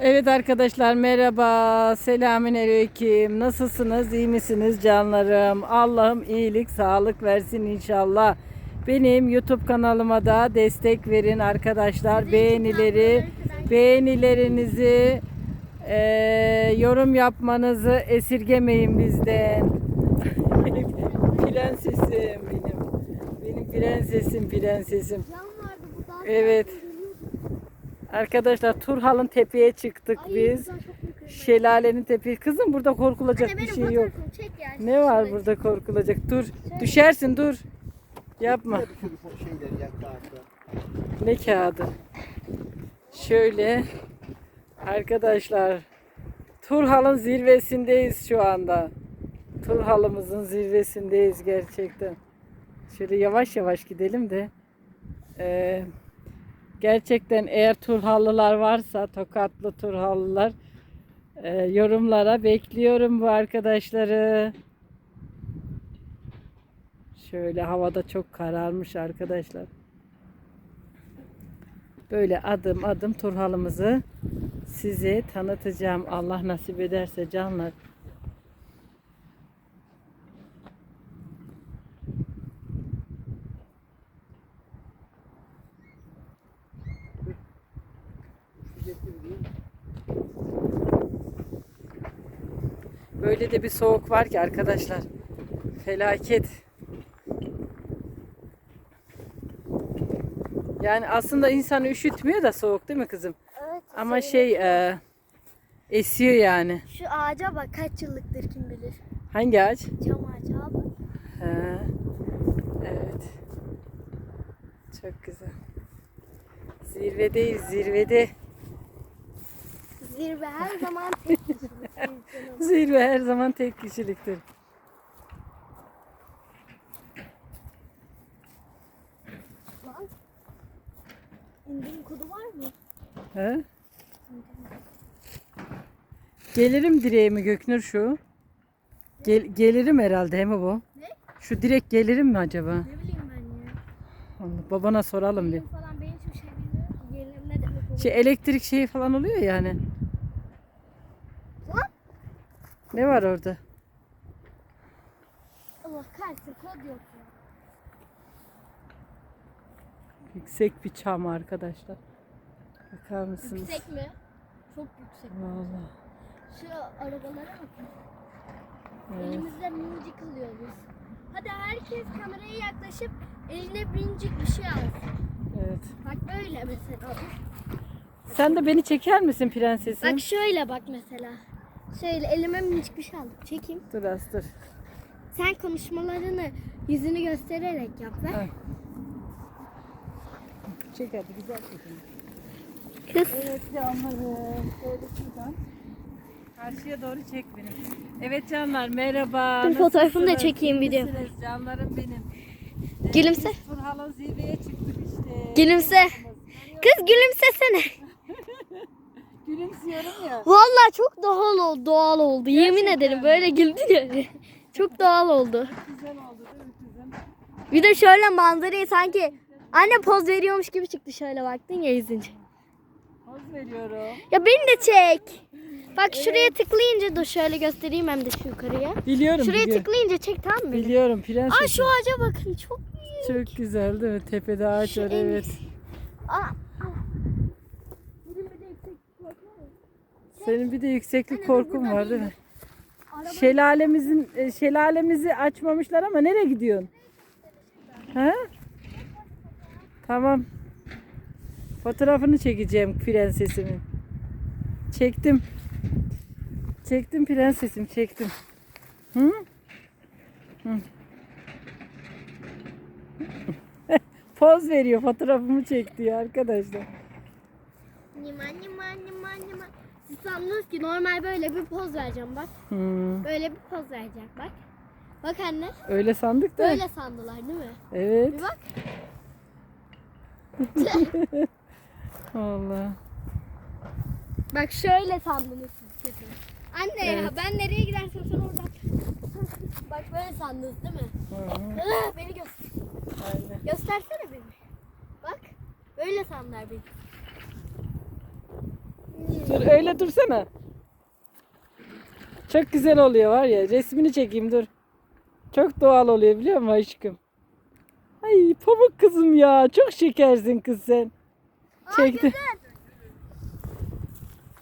Evet arkadaşlar merhaba. Selamünaleyküm. Nasılsınız? İyi misiniz canlarım? Allah'ım iyilik, sağlık versin inşallah. Benim YouTube kanalıma da destek verin arkadaşlar. Beğenileri, beğenilerinizi, eee, yorum yapmanızı esirgemeyin bizden. prensesim benim. Benim prensesim, prensesim. Evet. Arkadaşlar Turhal'ın tepeye çıktık Ay, biz. Şelalenin tepeyi. Kızım burada korkulacak Anne bir şey yok. Ne var Şurada. burada korkulacak? Dur. Düşersin dur. Yapma. Hatta. Ne kağıdı? Şöyle. Arkadaşlar. Turhal'ın zirvesindeyiz şu anda. Turhal'ımızın zirvesindeyiz gerçekten. Şöyle yavaş yavaş gidelim de. Ee, gerçekten eğer Turhallılar varsa, Tokatlı Turhallılar e, yorumlara bekliyorum bu arkadaşları. Şöyle havada çok kararmış arkadaşlar. Böyle adım adım Turhal'ımızı size tanıtacağım. Allah nasip ederse canlar. Böyle de bir soğuk var ki arkadaşlar. Felaket. Yani aslında insanı üşütmüyor da soğuk değil mi kızım? Evet. Ama şey e, esiyor yani. Şu ağaca bak kaç yıllıktır kim bilir. Hangi ağaç? Çam ağacı abi. Ha, evet. Çok güzel. Zirvedeyiz zirvede. Zirve her zaman tek. Zirve her zaman tek kişiliktir. İndirim kodu var mı? Ha? Gelirim direği mi Göknur şu? Gel, gelirim herhalde he mi bu? Ne? Şu direk gelirim mi acaba? Ne bileyim ben ya. Allah, babana soralım bir. Falan ben hiçbir şey? Şey elektrik şeyi falan oluyor yani. Lan. Ne var orada? Allah kahretsin kod yok ya. Yüksek bir çam arkadaşlar. Bakar mısınız? Yüksek mi? Çok yüksek. Vallahi. Şu arabalara bakın. Evet. Elimizde minicik alıyoruz. Hadi herkes kameraya yaklaşıp eline minicik bir şey alsın. evet. Bak böyle mesela. Sen de beni çeker misin prensesim? Bak şöyle bak mesela. Şöyle elime minicik bir şey aldım. Çekeyim. Dur az dur. Sen konuşmalarını yüzünü göstererek yap ver. Ha. Çek hadi güzel çekin. Kız. Evet canlarım. Şöyle şuradan. Karşıya doğru çek beni. Evet canlar merhaba. Dur, fotoğrafını da Nasılsınız? çekeyim video. misiniz Canlarım benim. Ee, Gülümse. biz Turhal'a zirveye çıktık işte. Gülümse. Kız gülümsesene. Gülümsüyorum ya. Vallahi çok doğal oldu, doğal oldu. Yemin ederim böyle güldü ya. Çok doğal oldu. Güzel oldu değil mi kızım? Bir de şöyle manzarayı sanki anne poz veriyormuş gibi çıktı şöyle baktın ya yüzünce. Poz veriyorum. Ya beni de çek. Bak şuraya tıklayınca dur şöyle göstereyim hem de şu yukarıya. Biliyorum Şuraya biliyorum. tıklayınca çek tamam mı? Biliyorum prenses. Aa şu ağaca bakın çok büyük. Çok güzel değil mi? Tepede ağaç Şu var en- evet. Aa. aa. Benim bir de yüksek korkma. Senin bir de yükseklik korkun var değil mi? Şelalemizin e, şelalemizi açmamışlar ama nereye gidiyorsun? Ha? Tamam. Fotoğrafını çekeceğim prensesimin. Çektim. Çektim prensesim, çektim. Hı? Hı. Poz veriyor, fotoğrafımı çek diyor arkadaşlar. Niman. Siz sandınız ki normal böyle bir poz vereceğim bak. Hı. Böyle bir poz verecek bak. Bak anne. Öyle sandık da. Böyle sandılar değil mi? Evet. Bir bak. Allah. Bak şöyle sandınız siz kesin. Anne ya Evet. ben nereye gidersem sen oradan. Bak böyle sandınız değil mi? Hı. Iı, beni göster. Aynen. Göstersene beni. Bak böyle sandılar beni. Dur öyle dursana. Çok güzel oluyor var ya. Resmini çekeyim dur. Çok doğal oluyor biliyor musun aşkım? Ay pamuk kızım ya. Çok şekersin kız sen. Çekti.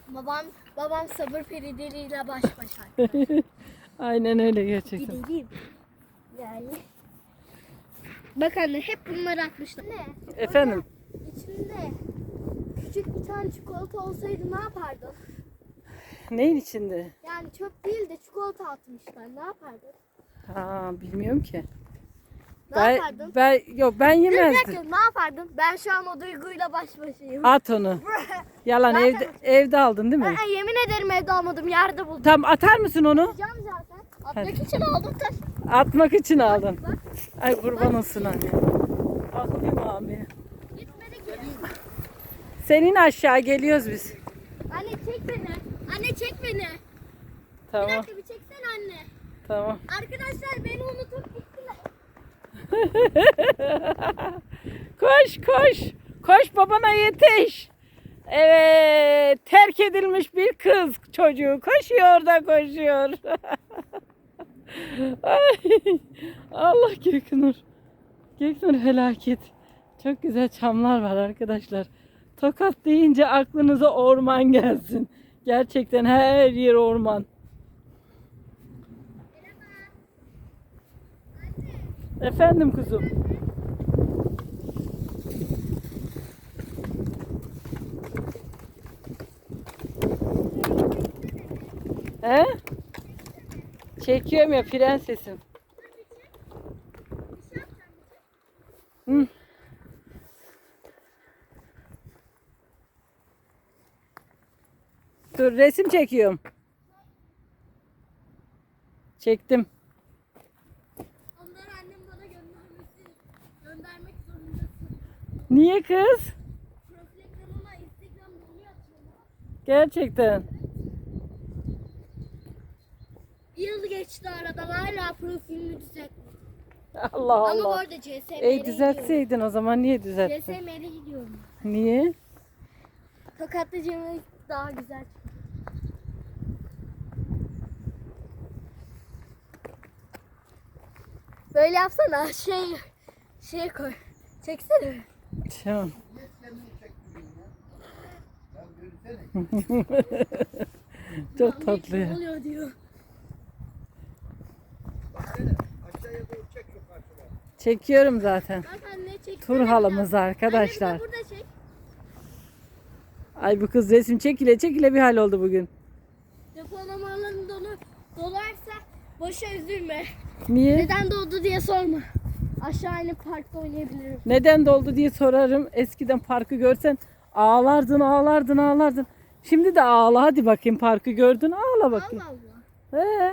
Babam babam sabır perideriyle baş başa. Aynen öyle gerçekten. Gidelim. Yani. Bak anne hep bunları atmışlar. Ne? Efendim. İçinde küçük bir tane çikolata olsaydı ne yapardın? Neyin içinde? Yani çöp değil de çikolata atmışlar. Ne yapardın? Ha bilmiyorum ki. Ne Ben, yapardın? ben yok ben Dur yemezdim. dakika, ne yapardın? Ben şu an o duyguyla baş başayım. At onu. Yalan Zaten- evde evde aldın değil mi? Ben yemin ederim evde almadım. Yerde buldum. Tam atar mısın onu? Atacağım zaten. Atmak için aldım taş. Atmak için aldın. Bak. Ay kurban olsun anne. Aklım abi. Senin aşağı geliyoruz biz. Anne çek beni. Anne çek beni. Bir Tamam dakika bir çeksene anne. tamam. Arkadaşlar beni unutup gittiler. Koş koş. Koş babana yetiş. Evet terk edilmiş bir kız çocuğu koşuyor da koşuyor. Ay, Allah Göknur. Göknur felaket. Çok güzel çamlar var arkadaşlar. Tokat deyince aklınıza orman gelsin. Gerçekten her yer orman. Efendim kuzum. He? Çekiyorum ya prensesim. Hı. Dur resim çekiyorum. Çektim. Onları annem bana göndermesi, göndermek zorundasın. Niye kız? Profil. Gerçekten. Yıl geçti aradan hala profilimi düzeltmedim. Allah Ama bu Allah. arada Ey gidiyorum. düzeltseydin o zaman niye düzelttin? Gidiyorum. Niye? Tokatlıcığımı daha güzel Böyle yapsana şey şey koy. Çeksene. Tamam. Çok tatlı Ne oluyor diyor. Çekiyorum zaten. Tur halımız arkadaşlar. Anne bir de burada çek. Ay bu kız resim çekile çekile bir hal oldu bugün. Depolama alanı dolu, dolarsa boşa üzülme. Niye? Neden doldu diye sorma. Aşağı inip parkta oynayabilirim. Neden doldu diye sorarım. Eskiden parkı görsen ağlardın ağlardın ağlardın. Şimdi de ağla hadi bakayım parkı gördün ağla bakayım. Allah Allah. He.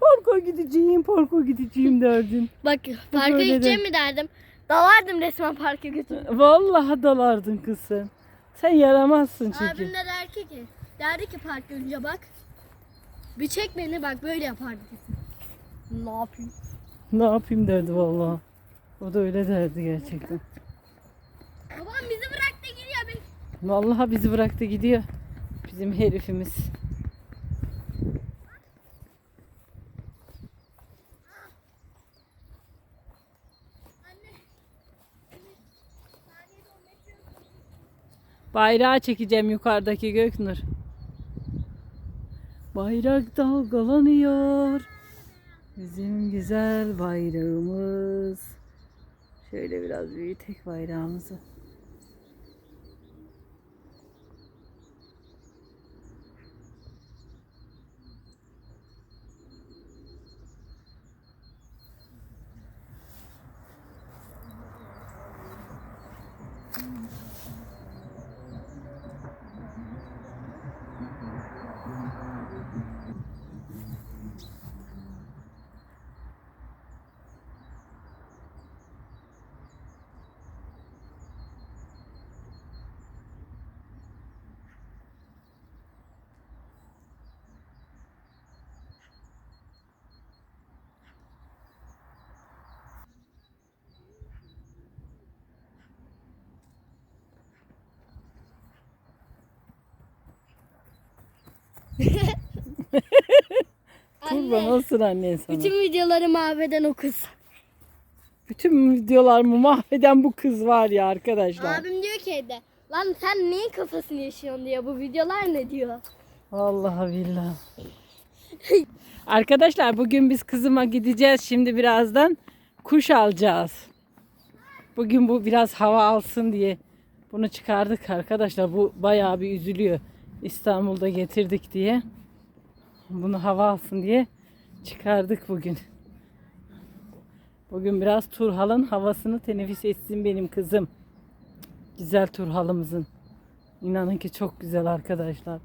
Parka gideceğim parka gideceğim derdin. Bak parka Böyle gideceğim mi derdim. Dalardım resmen parka götür. Vallahi dalardın kız sen. Sen yaramazsın çünkü. Abim de der ki derdi ki park önce bak. Bir çek beni bak böyle yapardı kesin. Ne yapayım? Ne yapayım derdi vallahi. O da öyle derdi gerçekten. Babam bizi bıraktı gidiyor. Ben... Vallahi bizi bıraktı gidiyor. Bizim herifimiz. Bayrağı çekeceğim yukarıdaki Göknur. Bayrak dalgalanıyor. Bizim güzel bayrağımız. Şöyle biraz büyütek bayrağımızı. Kurban olsun annen sana. Bütün, Bütün videoları mahveden o kız. videolarımı mahveden bu kız var ya arkadaşlar. Abim diyor ki evde. Lan sen neyin kafasını yaşıyorsun diyor. Bu videolar ne diyor. Vallahi billahi. Arkadaşlar bugün biz kızıma gideceğiz. Şimdi birazdan kuş alacağız. Bugün bu biraz hava alsın diye bunu çıkardık arkadaşlar. Bu bayağı bir üzülüyor. İstanbul'da getirdik diye. Bunu hava alsın diye çıkardık bugün. Bugün biraz Turhal'ın havasını teneffüs etsin benim kızım. Güzel Turhal'ımızın. İnanın ki çok güzel arkadaşlar.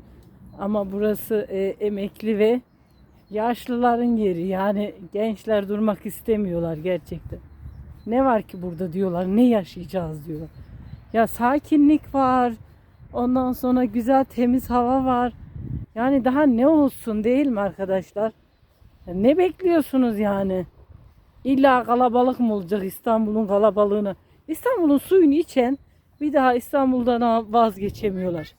Ama burası e, emekli ve yaşlıların yeri. Yani gençler durmak istemiyorlar gerçekten. Ne var ki burada diyorlar. Ne yaşayacağız diyorlar. Ya sakinlik var. Ondan sonra güzel temiz hava var. Yani daha ne olsun değil mi arkadaşlar? Ne bekliyorsunuz yani? İlla kalabalık mı olacak İstanbul'un kalabalığını? İstanbul'un suyunu içen bir daha İstanbul'dan vazgeçemiyorlar.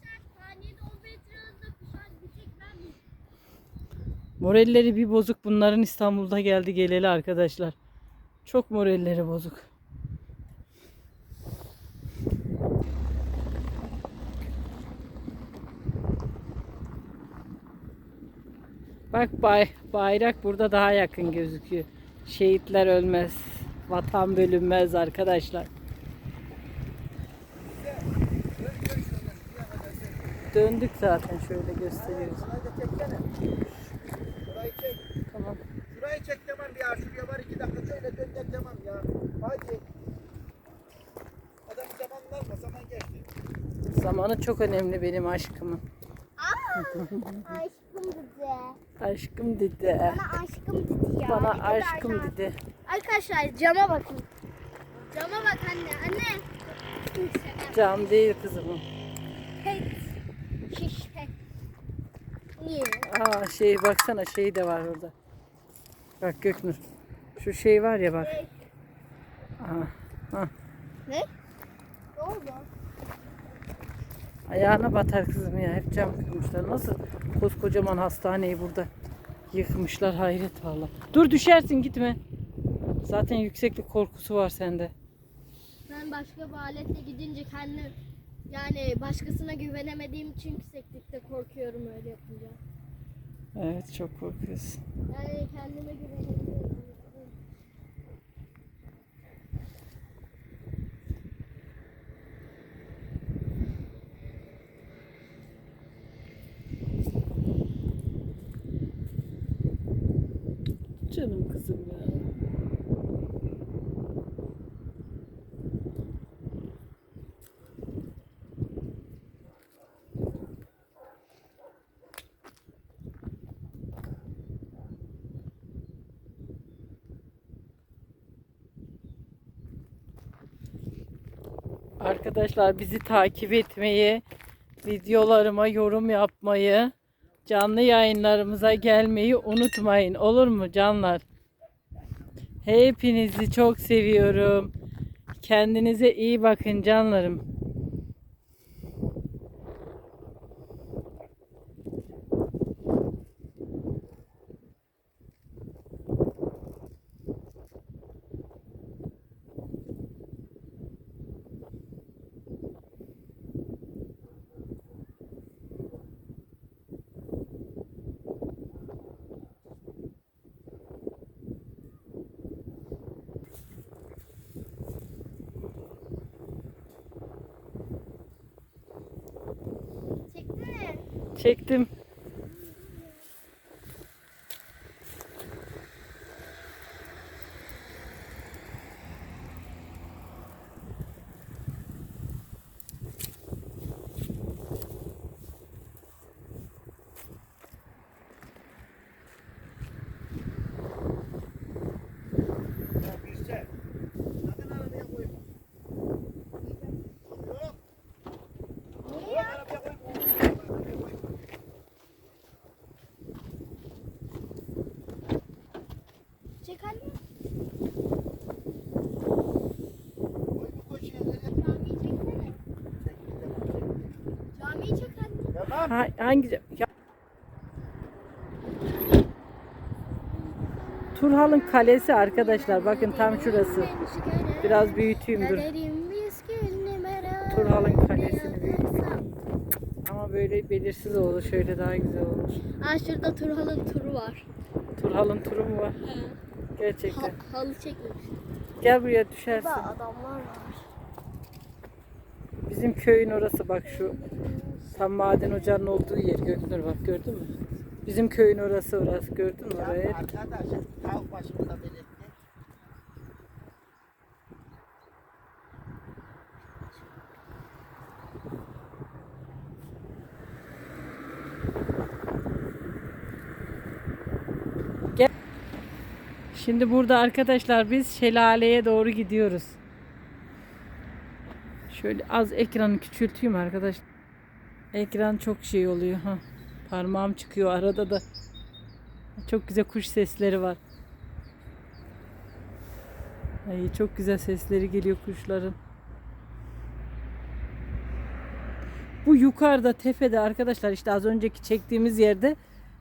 Moralleri bir bozuk bunların İstanbul'da geldi geleli arkadaşlar. Çok moralleri bozuk. Bak bay, bayrak burada daha yakın gözüküyor. Şehitler ölmez, vatan bölünmez arkadaşlar. Döndük zaten şöyle gösteriyoruz. Tamam. Şurayı çek tamam ya. Şuraya var iki dakika şöyle dön de tamam ya. Hadi. Adam zamanlar mı? Zaman geçti. Zamanı çok önemli benim aşkımın. Aşkım dedi. Aşkım dedi. Bana aşkım dedi ya. Bana Ne aşkım da- dedi. Arkadaşlar cama bakın. Cama bak anne. Anne. Cam değil kızım. Pet. Şiş pet. Niye? Aa şey baksana şey de var orada. Bak Göknur. Şu şey var ya bak. Ne? Aha. Ne? Ne oldu? Ayağına batar kızım ya. Hep cam kırmışlar. Nasıl koskocaman hastaneyi burada yıkmışlar. Hayret valla. Dur düşersin gitme. Zaten yükseklik korkusu var sende. Ben başka bir aletle gidince kendim yani başkasına güvenemediğim için yükseklikte korkuyorum öyle yapınca. Evet çok korkuyorsun. Yani kendime güvenemiyorum. Canım kızım ya. Arkadaşlar bizi takip etmeyi, videolarıma yorum yapmayı, canlı yayınlarımıza gelmeyi unutmayın. Olur mu canlar? Hepinizi çok seviyorum. Kendinize iyi bakın canlarım. Çektim. Ya bizce. Sakın arabaya koyma. Yok. Niye ya? Arabaya koyma. Arabaya koyma. Çek anne. Koy bu koş yerlere. Camiyi çeksene. Camiyi Ha, hangi ya- Turhal'ın kalesi arkadaşlar. Bakın tam şurası. Biraz büyüteyim dur. Turhal'ın kalesini büyüteyim. Ama böyle belirsiz olur. Şöyle daha güzel olur. Aa şurada Turhal'ın turu var. Turhal'ın turu mu var? Ha, Gerçekten. halı çekmiş. Gel buraya düşersin. Burada adamlar var. Bizim köyün orası bak şu. Tam maden ocağının olduğu yer Göknur bak gördün mü? Bizim köyün orası orası gördün mü orayı? arkadaş tavuk başımıza belirtti. Şimdi burada arkadaşlar biz şelaleye doğru gidiyoruz. Şöyle az ekranı küçülteyim arkadaş. Ekran çok şey oluyor ha. Parmağım çıkıyor arada da. Çok güzel kuş sesleri var. Ay çok güzel sesleri geliyor kuşların. Bu yukarıda tepede arkadaşlar işte az önceki çektiğimiz yerde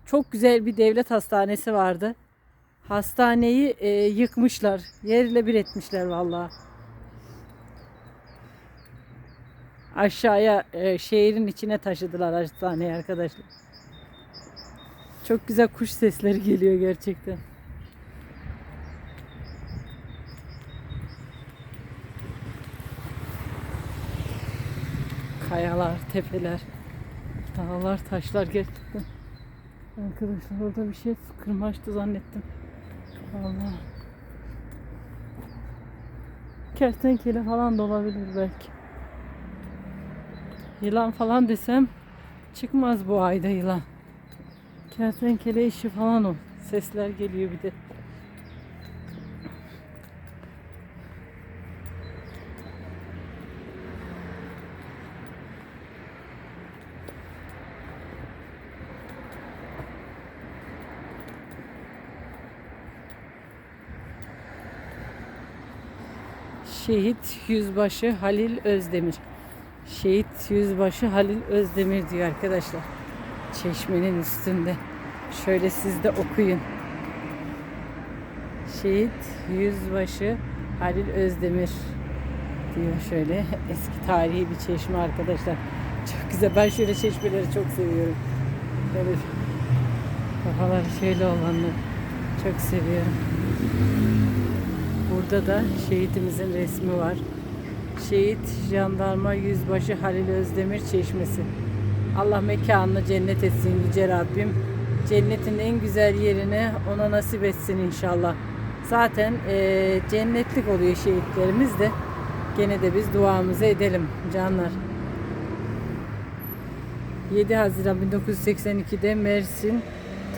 çok güzel bir devlet hastanesi vardı. Hastaneyi e, yıkmışlar. Yerle bir etmişler vallahi. Aşağıya e, şehrin içine taşıdılar hastaneyi arkadaşlar. Çok güzel kuş sesleri geliyor gerçekten. Kayalar, tepeler, dağlar, taşlar gerçekten. Arkadaşlar orada bir şey kırmaçtı zannettim. Allah. Kertenkele falan da olabilir belki. Yılan falan desem çıkmaz bu ayda yılan. Kertenkele işi falan o. Sesler geliyor bir de. Şehit Yüzbaşı Halil Özdemir. Şehit Yüzbaşı Halil Özdemir diyor arkadaşlar. Çeşmenin üstünde. Şöyle siz de okuyun. Şehit Yüzbaşı Halil Özdemir diyor şöyle. Eski tarihi bir çeşme arkadaşlar. Çok güzel. Ben şöyle çeşmeleri çok seviyorum. Böyle kafaları şöyle olanları çok seviyorum. Burada da şehitimizin resmi var. Şehit Jandarma Yüzbaşı Halil Özdemir Çeşmesi. Allah mekanını cennet etsin Yüce Rabbim. Cennetin en güzel yerini ona nasip etsin inşallah. Zaten eee, cennetlik oluyor şehitlerimiz de. Gene de biz duamızı edelim canlar. 7 Haziran 1982'de Mersin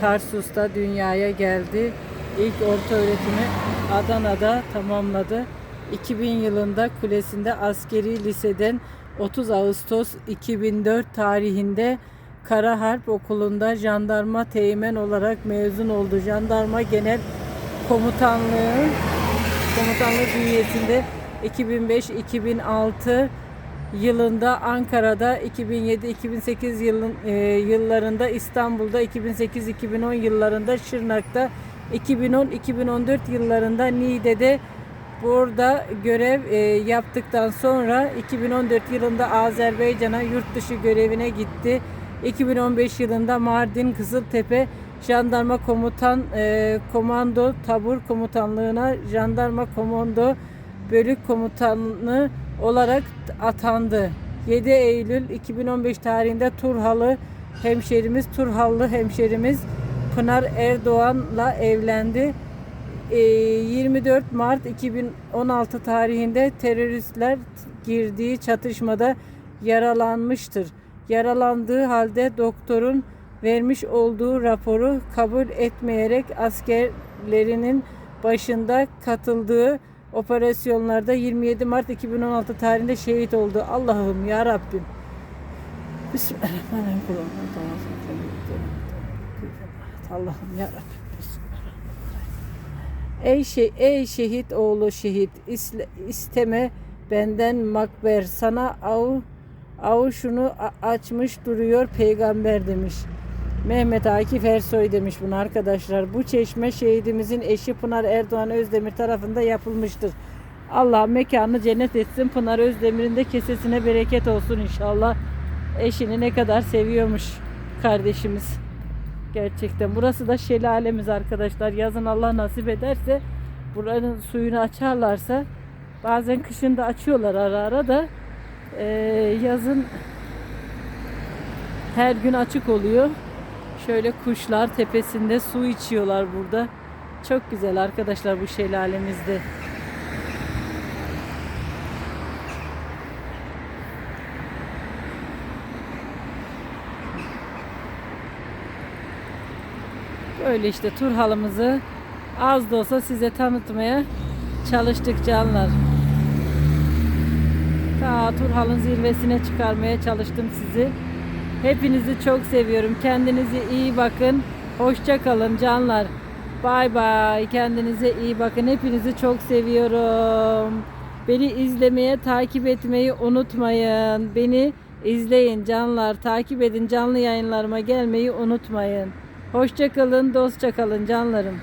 Tarsus'ta dünyaya geldi. İlk orta öğretimi Adana'da tamamladı. 2000 yılında Kulesi'nde askeri liseden 30 Ağustos 2004 tarihinde Kara Harp Okulu'nda jandarma teğmen olarak mezun oldu. Jandarma Genel Komutanlığı Komutanlık bünyesinde 2005-2006 yılında Ankara'da 2007-2008 yılın, e, yıllarında İstanbul'da 2008-2010 yıllarında Şırnak'ta 2010-2014 yıllarında Niğde'de burada görev e, yaptıktan sonra 2014 yılında Azerbaycan'a yurt dışı görevine gitti. 2015 yılında Mardin Kızıltepe Jandarma Komutan e, Komando Tabur Komutanlığına Jandarma Komando Bölük Komutanı olarak atandı. 7 Eylül 2015 tarihinde Turhalı hemşerimiz Turhallı hemşerimiz Pınar Erdoğan'la evlendi. Ee, 24 Mart 2016 tarihinde teröristler girdiği çatışmada yaralanmıştır. Yaralandığı halde doktorun vermiş olduğu raporu kabul etmeyerek askerlerinin başında katıldığı operasyonlarda 27 Mart 2016 tarihinde şehit oldu. Allah'ım ya Rabbim. Bismillahirrahmanirrahim. Allah'ım ya Rabbim. Ey, şey, ey şehit oğlu şehit isteme benden makber sana av av şunu a- açmış duruyor peygamber demiş. Mehmet Akif Ersoy demiş bunu arkadaşlar. Bu çeşme şehidimizin eşi Pınar Erdoğan Özdemir tarafında yapılmıştır. Allah mekanını cennet etsin. Pınar Özdemir'in de kesesine bereket olsun inşallah. Eşini ne kadar seviyormuş kardeşimiz. Gerçekten. Burası da şelalemiz arkadaşlar. Yazın Allah nasip ederse buranın suyunu açarlarsa bazen kışın da açıyorlar ara ara da eee, yazın her gün açık oluyor. Şöyle kuşlar tepesinde su içiyorlar burada. Çok güzel arkadaşlar bu şelalemizde. Böyle işte tur halımızı az da olsa size tanıtmaya çalıştık canlar. Ta Turhal'ın zirvesine çıkarmaya çalıştım sizi. Hepinizi çok seviyorum. Kendinize iyi bakın. Hoşça kalın canlar. Bay bay. Kendinize iyi bakın. Hepinizi çok seviyorum. Beni izlemeye, takip etmeyi unutmayın. Beni izleyin canlar. Takip edin. Canlı yayınlarıma gelmeyi unutmayın. Hoşça kalın, dostça kalın canlarım.